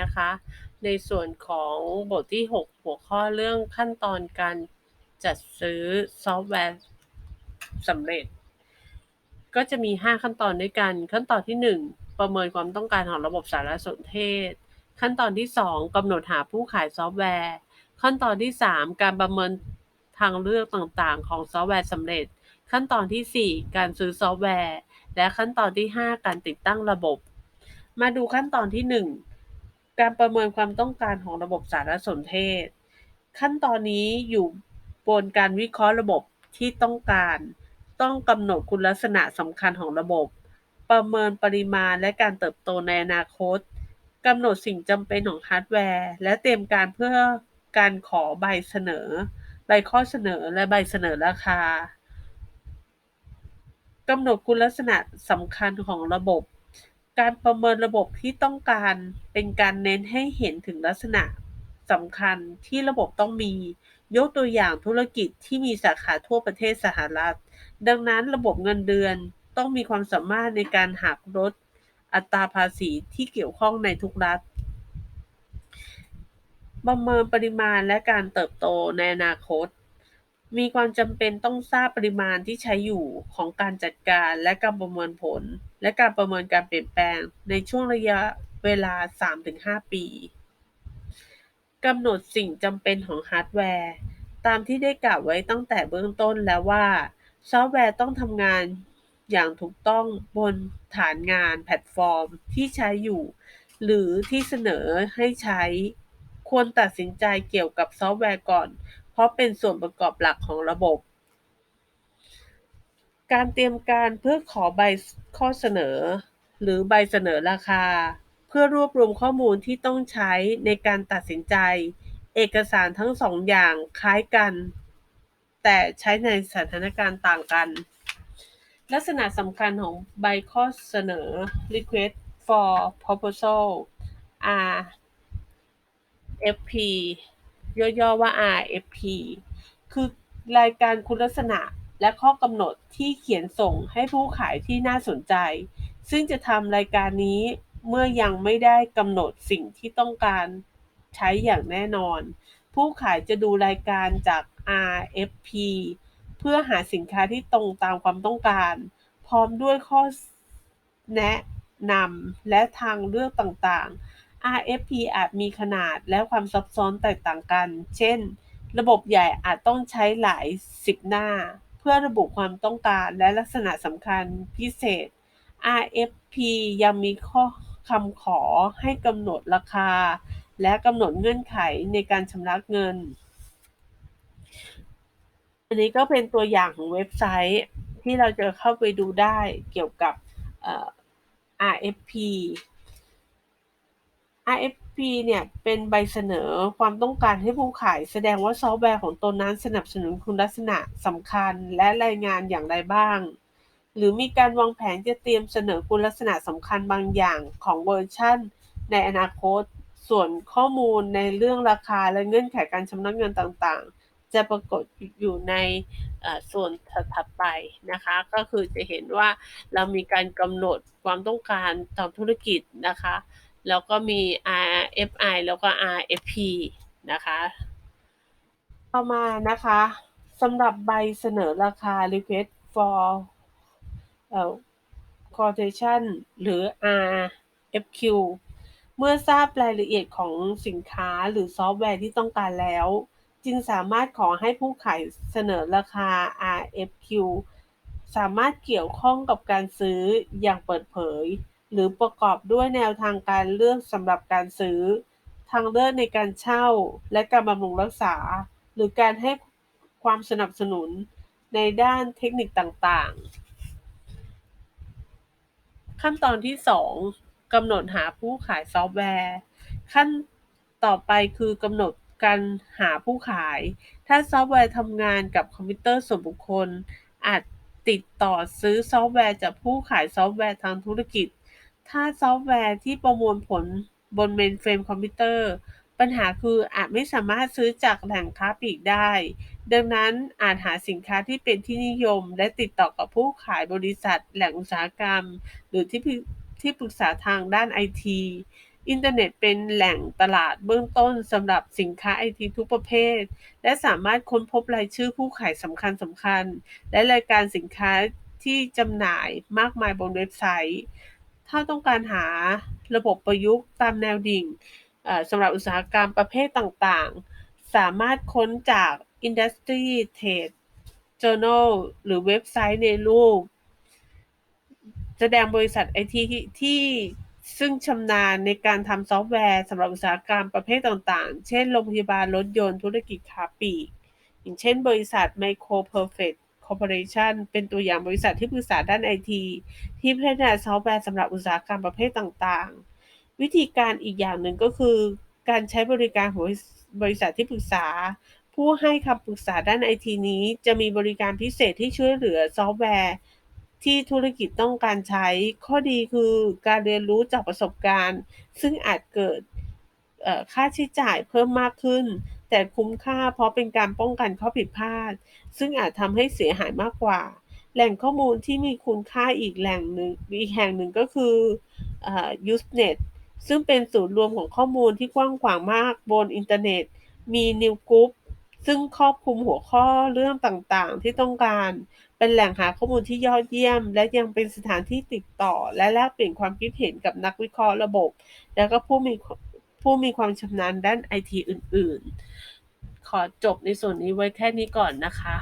นะคะ ในส่วนของบทที่ 6 หัวข้อเรื่องขั้นตอนการจัดซื้อซอฟต์แวร์สำเร็จ ก็จะมี 5 ขั้นตอนด้วยกัน ขั้นตอนที่ 1 ประเมินความต้องการของระบบสารสนเทศ ขั้นตอนที่ 2กำหนดหาผู้ขายซอฟต์แวร์ ขั้นตอนที่ 3 การประเมินทางเลือกต่างๆ ของซอฟต์แวร์สำเร็จ ขั้นตอนทีสี่4 การซื้อซอฟต์แวร์ และขั้นตอนที่ 5 การติดตั้งระบบ มาดูขั้นตอนที่ 1 การประเมินความต้องการของระบบสารสนเทศ ขั้นตอนนี้อยู่บนการวิเคราะห์ระบบที่ต้องการ ต้องกำหนดคุณลักษณะสำคัญของระบบ ประเมินปริมาณและการเติบโตในอนาคตกำหนดสิ่งจำเป็นของฮาร์ดแวร์ และเตรียมการเพื่อการขอใบเสนอ ใบข้อเสนอและใบเสนอราคากำหนดคุณลักษณะสำคัญของระบบ การประเมินระบบที่ต้องการเป็นการเน้นให้เห็นถึงลักษณะสำคัญที่ระบบต้องมี ยกตัวอย่างธุรกิจที่มีสาขาทั่วประเทศสหรัฐ ดังนั้นระบบเงินเดือนต้องมีความสามารถในการหักลดอัตราภาษีที่เกี่ยวข้องในทุกรัฐประเมินปริมาณและการเติบโตในอนาคต มีความจำเป็นต้องทราบปริมาณที่ใช้อยู่ของการจัดการและการประเมินผล และการประเมินการเปลี่ยนแปลงในช่วงระยะเวลา 3-5 ปีกำหนดสิ่งจำเป็นของฮาร์ดแวร์ ตามที่ได้กล่าวไว้ตั้งแต่เบื้องต้นแล้วว่า ซอฟต์แวร์ต้องทำงานอย่างถูกต้องบนฐานงานแพลตฟอร์มที่ใช้อยู่ หรือที่เสนอให้ใช้ ควรตัดสินใจเกี่ยวกับซอฟต์แวร์ก่อน ราะเป็นส่วนประกอบหลักของระบบ การเตรียมการเพื่อขอใบข้อเสนอ หรือใบเสนอราคา เพื่อรวบรวมข้อมูลที่ต้องใช้ในการตัดสินใจ เอกสารทั้งสองอย่างคล้ายกัน แต่ใช้ในสถานการณ์ต่างกัน ลักษณะสำคัญของใบข้อเสนอ request for proposal RFP ย่อๆว่า RFP คือรายการคุณลักษณะและข้อกำหนดที่เขียนส่งให้ผู้ขายที่น่าสนใจ ซึ่งจะทำรายการนี้เมื่อยังไม่ได้กำหนดสิ่งที่ต้องการใช้อย่างแน่นอน ผู้ขายจะดูรายการจาก RFP เพื่อหาสินค้าที่ตรงตามความต้องการ พร้อมด้วยข้อแนะนำและทางเลือกต่างๆ RFP อาจมีขนาดและความซับซ้อนแตกต่างกัน เช่น ระบบใหญ่อาจต้องใช้หลายสิบหน้า เพื่อระบุความต้องการและลักษณะสำคัญพิเศษ RFP ยังมีข้อคำขอให้กำหนดราคา และกำหนดเงื่อนไขในการชำระเงิน อันนี้ก็เป็นตัวอย่างของเว็บไซต์ที่เราจะเข้าไปดูได้เกี่ยวกับ RFP RFP เนี่ยเป็นใบเสนอความต้องการให้ผู้ขายแสดงว่าซอฟต์แวร์ของตนนั้นสนับสนุนคุณลักษณะสำคัญและรายงานอย่างไรบ้าง หรือมีการวางแผนจะเตรียมเสนอคุณลักษณะสำคัญบางอย่างของเวอร์ชันในอนาคต ส่วนข้อมูลในเรื่องราคาและเงื่อนไขการชำระเงินต่างๆ จะปรากฏอยู่ในส่วนถัดไปนะคะ ก็คือจะเห็นว่าเรามีการกำหนดความต้องการต่อธุรกิจนะคะ แล้วก็มี RFI แล้วก็ RFP นะคะ ต่อมานะคะสำหรับใบเสนอราคา request for quotation หรือ RFQ เมื่อทราบรายละเอียดของสินค้าหรือซอฟต์แวร์ที่ต้องการแล้ว จึงสามารถขอให้ผู้ขายเสนอราคา RFQ สามารถเกี่ยวข้องกับการซื้ออย่างเปิดเผย หรือประกอบด้วยแนวทางการเลือกสำหรับการซื้อ ทางเลือกในการเช่า และการบำรุงรักษา หรือการให้ความสนับสนุนในด้านเทคนิคต่างๆ ขั้นตอนที่ 2กำหนดหาผู้ขายซอฟต์แวร์ ขั้นต่อไปคือกำหนดการหาผู้ขาย ถ้าซอฟต์แวร์ทำงานกับคอมพิวเตอร์ส่วนบุคคล อาจติดต่อซื้อซอฟต์แวร์จากผู้ขายซอฟต์แวร์ทางธุรกิจ ถ้าซอฟต์แวร์ที่ประมวลผลบนเมนเฟรมคอมพิวเตอร์ ปัญหาคืออาจไม่สามารถซื้อจากแหล่งค้าปลีกได้ ดังนั้นอาจหาสินค้าที่เป็นที่นิยม และติดต่อกับผู้ขายบริษัท แหล่งอุตสาหกรรม หรือที่ที่ปรึกษาทางด้านไอทีอินเทอร์เน็ตเป็นแหล่งตลาดเบื้องต้นสำหรับสินค้าไอทีทุกประเภท และสามารถค้นพบรายชื่อผู้ขายสำคัญสำคัญ และรายการสินค้าที่จำหน่ายมากมายบนเว็บไซต์ ถ้าต้องการหาระบบประยุกต์ตามแนวดิ่งสำหรับอุตสาหกรรมประเภทต่างๆ สามารถค้นจาก Industry Trade Journal หรือเว็บไซต์ในรูป แสดงบริษัทไอทีที่ซึ่งชำนาญในการทำซอฟต์แวร์สำหรับอุตสาหกรรมประเภทต่างๆ เช่น โรงพยาบาลรถยนต์ธุรกิจค้าปลีก อย่างเช่นบริษัท Micro Perfect Corporation เป็นตัวอย่างบริษัทที่ปรึกษาด้านไอทีที่พัฒนาซอฟต์แวร์สำหรับอุตสาหกรรมประเภทต่างๆ วิธีการอีกอย่างหนึ่งก็คือ การใช้บริการของบริษัทที่ปรึกษา ผู้ให้คำปรึกษาด้านไอทีนี้ จะมีบริการพิเศษที่ช่วยเหลือซอฟต์แวร์ ที่ธุรกิจต้องการใช้ ข้อดีคือการเรียนรู้จากประสบการณ์ ซึ่งอาจเกิดค่าใช้จ่ายเพิ่มมากขึ้น แต่คุ้มค่าเพราะเป็นการป้องกันข้อผิดพลาด ซึ่งอาจทำให้เสียหายมากกว่า แหล่งข้อมูลที่มีคุณค่าอีกแหล่งหนึ่งอีกแห่งหนึ่งก็คืออ Usenet ซึ่งเป็นศูนย์รวมของข้อมูลที่กว้างขวางมากบนอินเทอร์เน็ต มี New Group ซึ่งครอบคลุมหัวข้อเรื่องต่างๆ ที่ต้องการ เป็นแหล่งหาข้อมูลที่ยอดเยี่ยม และยังเป็นสถานที่ติดต่อ และแลกเปลี่ยนความคิดเห็นกับนักวิเคราะห์ระบบ แล้วก็ผู้มี ผู้มีความชำนาญด้านไอทีอื่น ๆ ขอจบในส่วนนี้ไว้แค่นี้ก่อนนะคะ